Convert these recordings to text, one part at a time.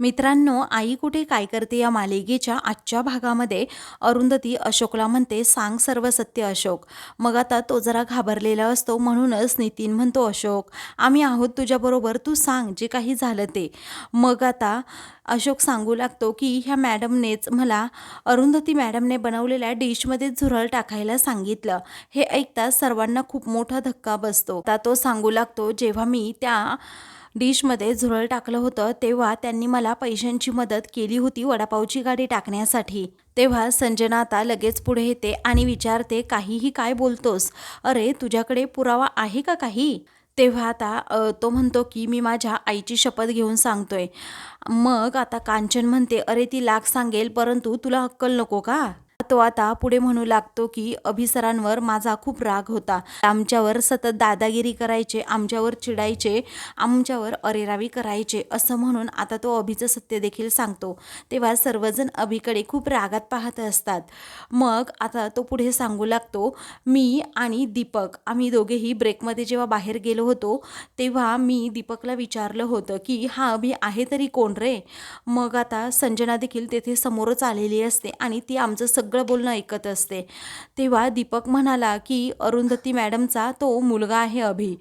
मित्रांनो आई कुठे काय करते या मालिकेच्या आजच्या भागामध्ये? अरुंधती अशोकला म्हणते सांग सर्व सत्य अशोक. मग आता तो जरा घाबरलेला असतो म्हणूनच नितीन म्हणतो अशोक आम्ही आहोत तुझ्याबरोबर तू सांग जे काही झालं ते. मग आता अशोक सांगू लागतो की ह्या मॅडमनेच मला अरुंधती मॅडमने बनवलेल्या डिशमध्ये झुरळ टाकायला सांगितलं. हे ऐकता सर्वांना खूप मोठा धक्का बसतो. आता तो सांगू लागतो जेव्हा मी त्या डिशमध्ये झुरळ टाकलं होतं तेव्हा त्यांनी मला पैशांची मदत केली होती वडापावची गाडी टाकण्यासाठी. तेव्हा संजना आता लगेच पुढे येते आणि विचारते काहीही काय बोलतोस? अरे तुझ्याकडे पुरावा आहे का काही? तेव्हा आता तो म्हणतो की मी माझ्या आईची शपथ घेऊन सांगतोय. मग आता कांचन म्हणते अरे ती लाख सांगेल परंतु तुला अक्कल नको का? तो आता पुढे म्हणू लागतो की अभिसरांवर माझा खूप राग होता. आमच्यावर सतत दादागिरी करायचे आमच्यावर चिडायचे आमच्यावर अरेरावी करायचे असं म्हणून आता तो अभिचं सत्य देखील सांगतो. तेव्हा सर्वजण अभिकडे खूप रागात पाहत असतात. मग आता तो पुढे सांगू लागतो मी आणि दीपक आम्ही दोघेही ब्रेकमध्ये जेव्हा बाहेर गेलो होतो तेव्हा मी दीपकला विचारलं होतं की हा अभि आहे तरी कोण रे? मग आता संजना देखील तेथे समोरच आलेली असते आणि ती आमचं सगळं बोलणं ऐकत असते. तेव्हा दीपक म्हणाला की अरुंधती मॅडमचा तो मुलगा आहे अभि.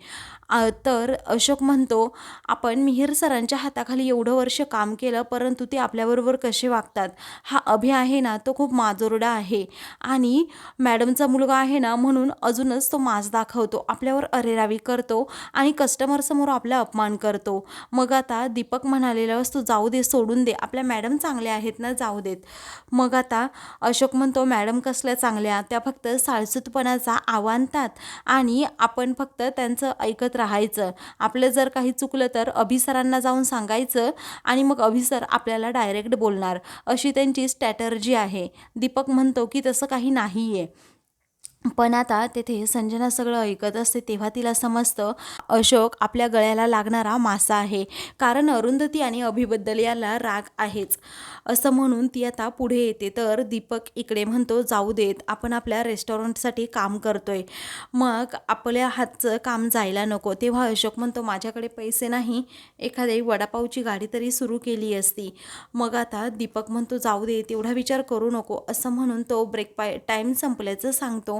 तर अशोक म्हणतो आपण मिहिर सरांच्या हाताखाली एवढं वर्ष काम केलं परंतु ते आपल्याबरोबर कसे वागतात? हा अभि आहे ना तो खूप माजोरडा आहे. आणि मॅडमचा मुलगा आहे ना म्हणून अजूनच तो माज दाखवतो. आपल्यावर अरेरावी करतो आणि कस्टमरसमोर आपला अपमान करतो. मग आता दीपक म्हणालेला असतो जाऊ दे सोडून दे. आपल्या मॅडम चांगल्या आहेत ना जाऊ देत. मग आता अशोक म्हणतो मॅडम कसल्या चांगल्या? त्या फक्त साळसूतपणाचा आव्हानतात आणि आपण फक्त त्यांचं ऐकत राहायचं. आपलं जर काही चुकलं तर अभिसरांना जाऊन सांगायचं आणि मग अभिसर आपल्याला डायरेक्ट बोलणार. अशी त्यांची स्ट्रॅटर्जी आहे. दीपक म्हणतो की तसं काही नाही आहे पण आता तेथे संजना सगळं ऐकत असते तेव्हा तिला समजतं अशोक आपल्या गळ्याला लागणारा मासा आहे. कारण अरुंधती आणि अभिबद्दल याला राग आहेच. असं म्हणून ती आता पुढे येते. तर दीपक इकडे म्हणतो जाऊ देत आपण आपल्या रेस्टॉरंटसाठी काम करतोय. मग आपल्या हातचं काम जायला नको. तेव्हा अशोक म्हणतो माझ्याकडे पैसे नाही. एखादी वडापावची गाडी तरी सुरू केली असती. मग आता दीपक म्हणतो जाऊ दे तेवढा विचार करू नको. असं म्हणून तो ब्रेक पाय टाईम संपल्याचं सांगतो.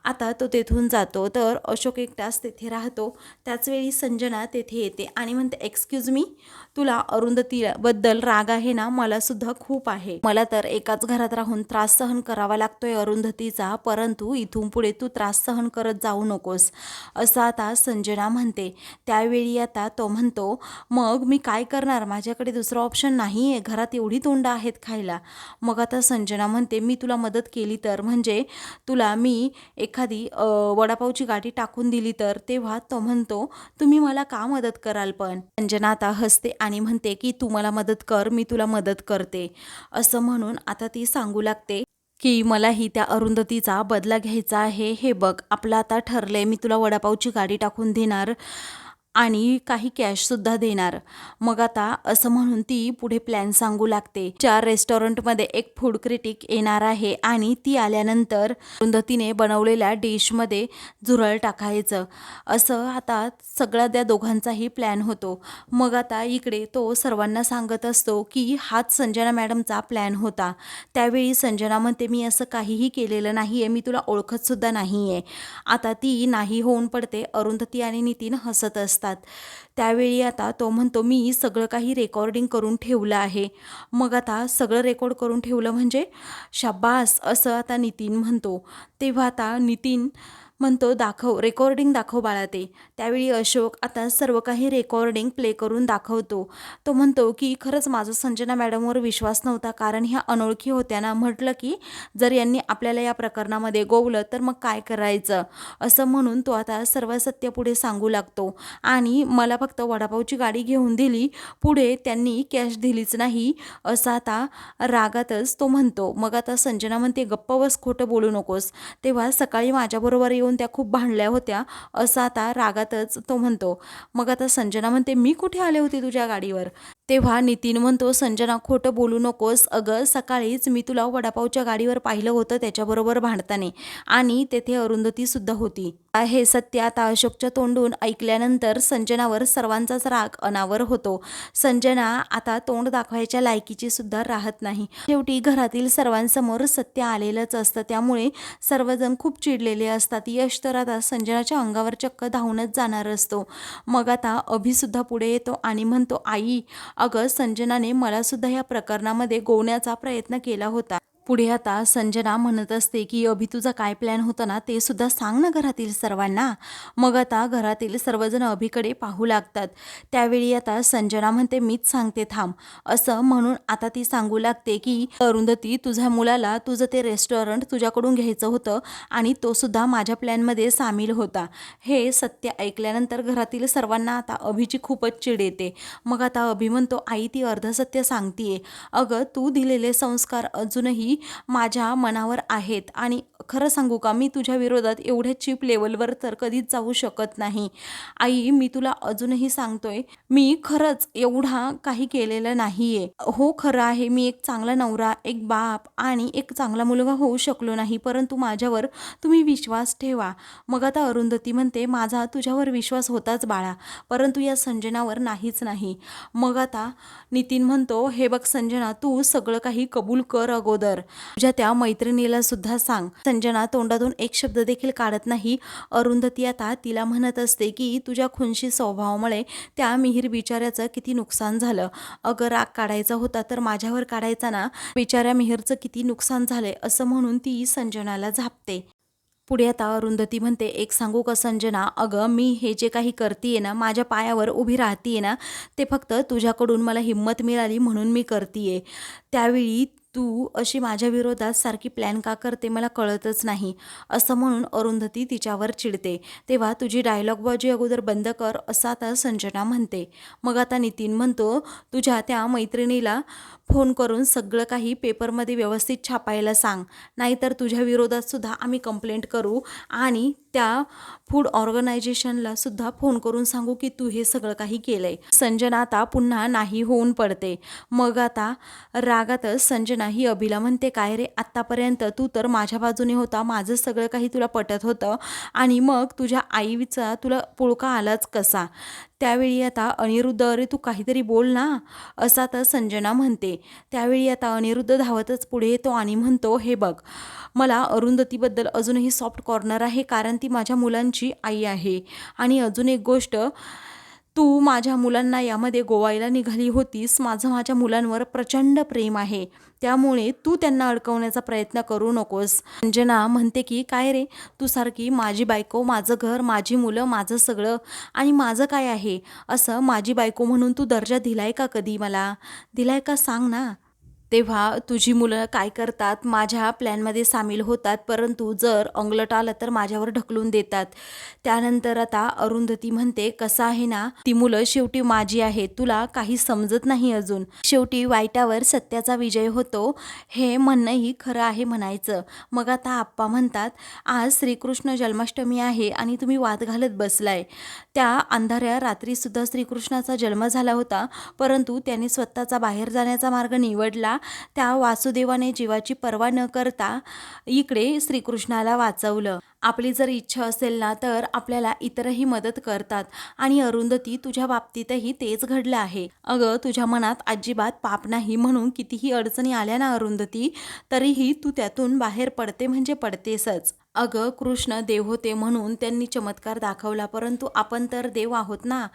आता तो तेथून जातो. तर अशोक एकटाच तेथे राहतो. त्याचवेळी संजना तेथे येते आणि म्हणते एक्सक्यूज मी तुला अरुंधतीबद्दल राग आहे ना? मला सुद्धा खूप आहे. मला तर एकाच घरात राहून त्रास सहन करावा लागतोय अरुंधतीचा परंतु इथून पुढे तू त्रास सहन करत जाऊ नकोस. असं आता संजना म्हणते. त्यावेळी आता तो म्हणतो मग मी काय करणार? माझ्याकडे दुसरं ऑप्शन नाही आहे घरात एवढी तोंड आहेत खायला. मग आता संजना म्हणते मी तुला मदत केली तर. म्हणजे तुला मी एक एखादी वडापावची गाडी टाकून दिली तर तेव्हा तो म्हणतो तुम्ही मला का मदत कराल पण? अंजना आता हसते आणि म्हणते की तू मला मदत कर मी तुला मदत करते. असं म्हणून आता ती सांगू लागते की मलाही त्या अरुंधतीचा बदला घ्यायचा आहे. हे बघ आपलं आता ठरलंय मी तुला वडापावची गाडी टाकून देणार. आणि काही कॅशसुद्धा देणार. मग आता असं म्हणून ती पुढे प्लॅन सांगू लागते. चार रेस्टॉरंटमध्ये एक फूड क्रिटिक येणार आहे आणि ती आल्यानंतर अरुंधतीने बनवलेल्या डिशमध्ये झुरळ टाकायचं. असं आता सगळा त्या दोघांचाही प्लॅन होतो. मग आता इकडे तो सर्वांना सांगत असतो की हाच संजना मॅडमचा प्लॅन होता. त्यावेळी संजना म्हणते मी असं काहीही केलेलं नाही आहे मी तुला ओळखतसुद्धा नाही आहे आता ती नाही होऊन पडते. अरुंधती आणि नितीन हसत असते असतात. त्यावेळी आता तो म्हणतो मी सगळं काही रेकॉर्डिंग करून ठेवलं आहे. मग आता सगळं रेकॉर्ड करून ठेवलं म्हणजे शाबास असं आता नितीन म्हणतो. तेव्हा आता नितीन म्हणतो दाखव रेकॉर्डिंग दाखव बाळा ते त्यावेळी अशोक आता सर्व काही रेकॉर्डिंग प्ले करून दाखवतो. तो म्हणतो की खरंच माझा संजना मॅडमवर विश्वास नव्हता कारण ह्या अनोळखी होत्या ना म्हटलं की जर यांनी आपल्याला या प्रकरणामध्ये गोवलं तर मग काय करायचं? असं म्हणून तो आता सर्व सत्य पुढे सांगू लागतो. आणि मला फक्त वडापावची गाडी घेऊन दिली पुढे त्यांनी कॅश दिलीच नाही असं आता रागातच तो म्हणतो. मग आता संजना म्हणते गप्प बस खोटं बोलू नकोस. तेव्हा सकाळी माझ्याबरोबर येऊन त्या खूप भांडल्या होत्या असं आता रागातच तो म्हणतो. मग आता संजना म्हणते मी कुठे आले होते तुझ्या गाडीवर? तेव्हा नितीन म्हणतो संजना खोटं बोलू नकोस. अगं सकाळीच मी तुला वडापावच्या गाडीवर पाहिलं होतं त्याच्याबरोबर भांडताने आणि तेथे अरुंधतीसुद्धा होती. हे सत्य आता अशोकच्या तोंडून ऐकल्यानंतर संजनावर सर्वांचाच राग अनावर होतो. संजना आता तोंड दाखवायच्या लायकीची सुद्धा राहत नाही. शेवटी घरातील सर्वांसमोर सत्य आलेलंच असतं. त्यामुळे सर्वजण खूप चिडलेले असतात. यश तर आता संजनाच्या अंगावर चक्क धावूनच जाणार असतो. मग आता अभिसुद्धा पुढे येतो आणि म्हणतो आई अगं संजनाने मला सुद्धा या प्रकरणामध्ये गोवण्याचा प्रयत्न केला होता. पुढे आता संजना म्हणत असते की अभि तुझा काय प्लॅन होता ना ते सुद्धा सांग ना घरातील सर्वांना. मग आता घरातील सर्वजण अभिकडे पाहू लागतात. त्यावेळी आता संजना म्हणते मीच सांगते थांब. असं म्हणून आता ती सांगू लागते की अरुंधती तुझ्या मुलाला तुझं ते रेस्टॉरंट तुझ्याकडून घ्यायचं होतं आणि तो सुद्धा माझ्या प्लॅनमध्ये सामील होता. हे सत्य ऐकल्यानंतर घरातील सर्वांना आता अभिची खूपच चिड येते. मग आता अभि म्हणतो आई ती अर्धसत्य सांगतीये. अगं तू दिलेले संस्कार अजूनही माझ्या मनावर आहेत. आणि खरं सांगू का मी तुझ्या विरोधात एवढ्या चीप लेवलवर तर कधीच जाऊ शकत नाही. आई मी तुला अजूनही सांगतोय मी खरंच एवढा काही केलेलं नाहीये. हो खरं आहे मी एक चांगला नवरा एक बाप आणि एक चांगला मुलगा होऊ शकलो नाही परंतु माझ्यावर तुम्ही विश्वास ठेवा. मग आता अरुंधती म्हणते माझा तुझ्यावर विश्वास होताच बाळा परंतु या संजनावर नाहीच नाही. मग आता नितीन म्हणतो हे बघ संजना तू सगळं काही कबूल कर अगोदर. तुझ्या त्या मैत्रिणीला सुद्धा सांग. संजना तोंडातून एक शब्द देखील काढत नाही. अरुंधती आता तिला म्हणत असते की तुझ्या खुनशी स्वभावामुळे त्या मिहीर बिचाऱ्याचं किती नुकसान झालं. अगं राग काढायचा होता तर माझ्यावर काढायचा ना. बिचाऱ्या मिहीरचं किती नुकसान झालंय असं म्हणून ती संजनाला झापते. पुढे आता अरुंधती म्हणते एक सांगू का संजना? अगं मी हे जे काही करतीये ना माझ्या पायावर उभी राहतीये ना ते फक्त तुझ्याकडून मला हिंमत मिळाली म्हणून मी करतीये. त्यावेळी तू अशी माझ्या विरोधात सारखी प्लॅन का करते मला कळतच नाही. असं म्हणून अरुंधती तिच्यावर चिडते. तेव्हा तुझी डायलॉगबाजी अगोदर बंद कर असं आता संजना म्हणते. मग आता नितीन म्हणतो तुझ्या त्या मैत्रिणीला फोन करून सगळं काही पेपरमध्ये व्यवस्थित छापायला सांग. नाहीतर तुझ्या विरोधात सुद्धा आम्ही कंप्लेंट करू आणि त्या फूड ऑर्गनायझेशनला सुद्धा फोन करून सांगू की तू हे सगळं काही केलंय. संजना आता पुन्हा नाही होऊन पडते. मग आता रागातच संजना ही अभिला म्हणते काय रे आत्तापर्यंत तू तर माझ्या बाजूने होता माझं सगळं काही तुला पटत होतं आणि मग तुझ्या आईचा तुला पुळका आलाच कसा? त्यावेळी आता अनिरुद्ध अरे तू काहीतरी बोल ना असा तर संजना म्हणते. त्यावेळी आता अनिरुद्ध धावतच पुढे येतो आणि म्हणतो हे बघ मला अरुंधतीबद्दल अजूनही सॉफ्ट कॉर्नर आहे कारण ती माझ्या मुलांची आई आहे. आणि अजून एक गोष्ट तू माझ्या मुलांना यामध्ये गोवायला निघाली होतीस. माझं माझ्या मुलांवर प्रचंड प्रेम आहे. त्यामुळे तू त्यांना अडकवण्याचा प्रयत्न करू नकोस. अंजना म्हणते की काय रे? तू सारखी माझी बायको माझं घर माझी मुलं माझं सगळं आणि माझं काय आहे? असं माझी बायको म्हणून तू दर्जा दिलाय का कधी मला? दिलाय का सांग ना. तेव्हा तुझी मुलं काय करतात? माझ्या प्लॅनमध्ये सामील होतात परंतु जर अंगलट आलं तर माझ्यावर ढकलून देतात. त्यानंतर आता अरुंधती म्हणते कसं आहे ना? ती मुलं शेवटी माझी आहेत. तुला काही समजत नाही अजून. शेवटी वाईटावर सत्याचा विजय होतो. हे म्हणणंही खरं आहे म्हणायचं. मग आता आप्पा म्हणतात आज श्रीकृष्ण जन्माष्टमी आहे आणि तुम्ही वाद घालत बसलाय. त्या अंधाऱ्या रात्रीसुद्धा श्रीकृष्णाचा जन्म झाला होता परंतु त्याने स्वतःचा बाहेर जाण्याचा मार्ग निवडला त्या वासुदेवाने जीवाची पर्वा न करता इकडे श्रीकृष्णाला वाचवलं. आपली जर इच्छा असेल ना तर आपल्याला इतरही मदत करतात आणि अरुंधती तुझ्या बाबतीतही तेच घडलं आहे. अगं तुझ्या मनात अजिबात पाप नाही म्हणून कितीही अडचणी आल्या ना अरुंधती तरीही तू त्यातून बाहेर पडते म्हणजे पडतेसच. अगं कृष्ण देव होते म्हणून त्यांनी चमत्कार दाखवला परंतु आपण तर देव आहोत ना.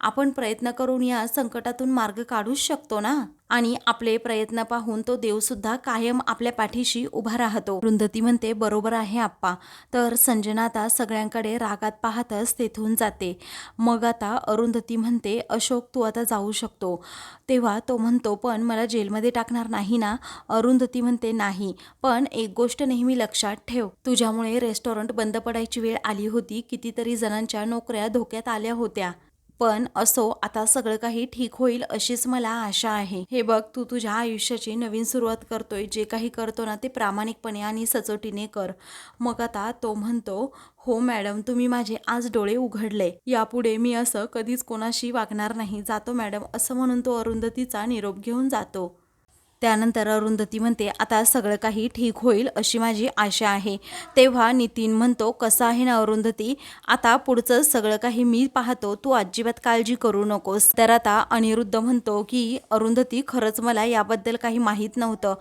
आपण प्रयत्न करून या संकटातून मार्ग काढूच शकतो ना? आणि आपले प्रयत्न पाहून तो देवसुद्धा कायम आपल्या पाठीशी उभा राहतो. रुंधती म्हणते बरोबर आहे आप्पा. तर संजना आता सगळ्यांकडे रागात पाहतच तेथून जाते. मग आता अरुंधती म्हणते अशोक तू आता जाऊ शकतो तेव्हा तो म्हणतो पण मला जेलमध्ये टाकणार नाही ना अरुंधती म्हणते नाही. पण एक गोष्ट नेहमी लक्षात ठेव. तुझ्यामुळे रेस्टॉरंट बंद पडायची वेळ आली होती. कितीतरी जणांच्या नोकऱ्या धोक्यात आल्या होत्या. पण असो आता सगळं काही ठीक होईल अशीच मला आशा आहे. हे बघ तू तुझ्या आयुष्याची नवीन सुरुवात करतोय जे काही करतो ना ते प्रामाणिकपणे आणि सचोटीने कर. मग आता तो म्हणतो हो मॅडम तुम्ही माझे आज डोळे उघडले. यापुढे मी असं कधीच कोणाशी वागणार नाही. जातो मॅडम असं म्हणून तो अरुंधतीचा निरोप घेऊन जातो. त्यानंतर अरुंधती म्हणते आता सगळं काही ठीक होईल अशी माझी आशा आहे. तेव्हा नितीन म्हणतो कसं आहे ना अरुंधती? आता पुढचं सगळं काही मी पाहतो. तू अजिबात काळजी करू नकोस. तर आता अनिरुद्ध म्हणतो की अरुंधती खरंच मला याबद्दल काही माहीत नव्हतं.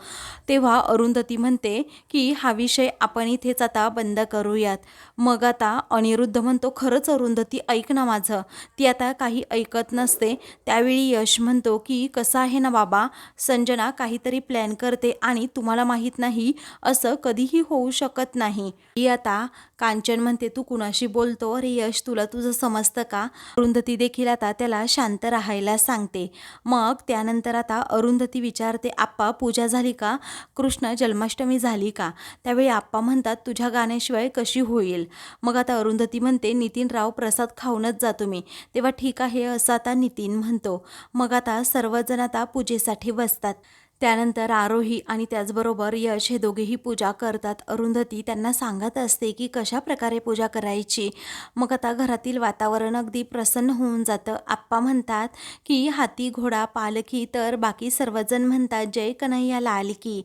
तेव्हा अरुंधती म्हणते की हा विषय आपण इथेच आता बंद करूयात. मग आता अनिरुद्ध म्हणतो खरंच अरुंधती ऐक ना माझं. ती आता काही ऐकत नसते. त्यावेळी यश म्हणतो की कसं आहे ना बाबा? संजना काहीतरी प्लॅन करते आणि तुम्हाला माहीत नाही असं कधीही होऊ शकत नाही. ही आता कांचन म्हणते तू कुणाशी बोलतो? अरे यश तुला तुझं समजतं का? अरुंधती देखील आता त्याला शांत राहायला सांगते. मग त्यानंतर आता अरुंधती विचारते आप्पा पूजा झाली का? कृष्ण जन्माष्टमी झाली का? त्यावेळी आप्पा म्हणतात तुझ्या गाण्याशिवाय कशी होईल? मग आता अरुंधती म्हणते नितीनराव प्रसाद खाऊनच जातो मी तेव्हा ठीक आहे असं आता नितीन म्हणतो. मग आता सर्वजण आता पूजेसाठी बसतात. त्यानंतर आरोही आणि त्याचबरोबर यश हे दोघेही पूजा करतात. अरुंधती त्यांना सांगत असते की कशा प्रकारे पूजा करायची? मग आता घरातील वातावरण अगदी प्रसन्न होऊन जातं. आप्पा म्हणतात की हाती घोडा पालखी तर बाकी सर्वजण म्हणतात जय कन्हैया लाल की.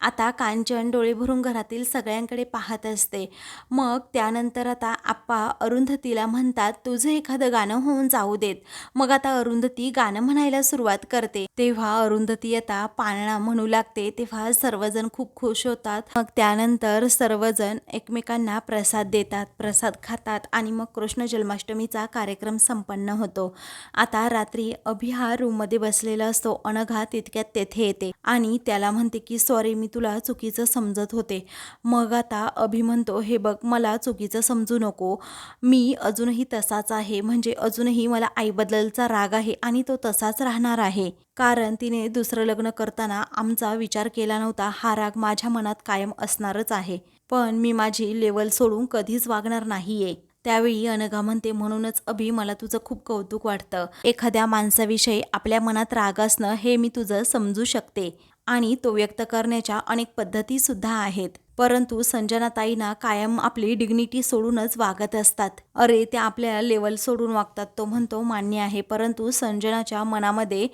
आता कांचन डोळे भरून घरातील सगळ्यांकडे पाहत असते. मग त्यानंतर आता आप्पा अरुंधतीला म्हणतात तुझं एखादं गाणं होऊन जाऊ देत. मग आता अरुंधती गाणं म्हणायला सुरुवात करते. तेव्हा अरुंधती आता पाळणा म्हणू लागते तेव्हा सर्वजण खूप खुश होतात. मग त्यानंतर सर्वजण एकमेकांना प्रसाद देतात प्रसाद खातात आणि मग कृष्ण जन्माष्टमीचा कार्यक्रम संपन्न होतो. आता रात्री अभि हा रूममध्ये बसलेला असतो अनघा तितक्यात तेथे येते आणि त्याला म्हणते की सॉरी मी तुला चुकीचं समजत होते. मग आता अभि म्हणतो हे बघ मला चुकीचं समजू नको. मी अजूनही तसाच आहे म्हणजे अजूनही मला आईबद्दलचा राग आहे आणि तो तसाच राहणार आहे. कारण तिने दुसरं लग्न करताना आमचा विचार केला नव्हता. हा राग माझ्या मनात कायम असणारच आहे. पण मी माझी लेवल सोडून कधीच वागणार नाहीये. त्यावेळी अनघा म्हणते म्हणूनच अभि मला तुझं खूप कौतुक वाटतं. एखाद्या माणसाविषयी आपल्या मनात राग असणं हे मी तुझं समजू शकते. आणि तो व्यक्त करण्याच्या अनेक पद्धती सुद्धा आहेत. परंतु संजनाताईंना कायम आपली डिग्निटी सोडूनच वागत असतात. अरे त्या आपल्या लेवल सोडून वागतात तो म्हणतो मान्य आहे. परंतु संजनाच्या मनामध्ये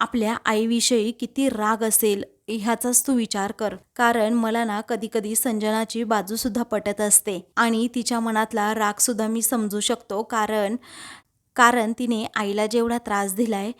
आपल्या आईविषयी किती राग असेल ह्याचाच तू विचार कर. कारण मला ना कधी कधी संजनाची बाजूसुद्धा पटत असते आणि तिच्या मनातला रागसुद्धा मी समजू शकतो. कारण कारण तिने आईला जेवढा त्रास दिलाय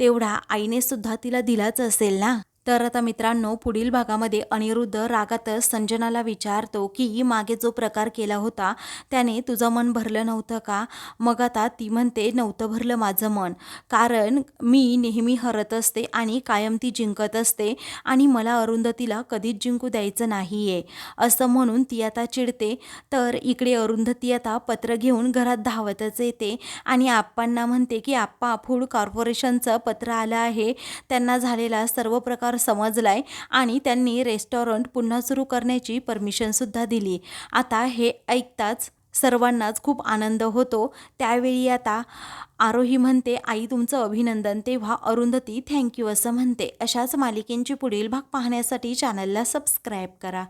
तेवढा आईने सुद्धा तिला दिलाच असेल ना? तर आता मित्रांनो पुढील भागामध्ये अनिरुद्ध रागातच संजनाला विचारतो की मागे जो प्रकार केला होता त्याने तुझं मन भरलं नव्हतं का? मग आता ती म्हणते नव्हतं भरलं माझं मन. कारण मी नेहमी हरत असते आणि कायम ती जिंकत असते आणि मला अरुंधतीला कधीच जिंकू द्यायचं नाही आहे असं म्हणून ती आता चिडते. तर इकडे अरुंधती आता पत्र घेऊन घरात धावतच येते आणि आप्पांना म्हणते की आप्पा फूड कॉर्पोरेशनचं पत्र आलं आहे. त्यांना झालेला सर्व प्रकार समजलाय आणि त्यांनी रेस्टॉरंट पुन्हा सुरू करण्याची परमिशनसुद्धा दिली. आता हे ऐकताच सर्वांनाच खूप आनंद होतो. त्यावेळी आता आरोही म्हणते आई तुमचं अभिनंदन. तेव्हा अरुंधती थँक्यू असं म्हणते. अशाच मालिकेंची पुढील भाग पाहण्यासाठी चॅनलला सबस्क्राईब करा.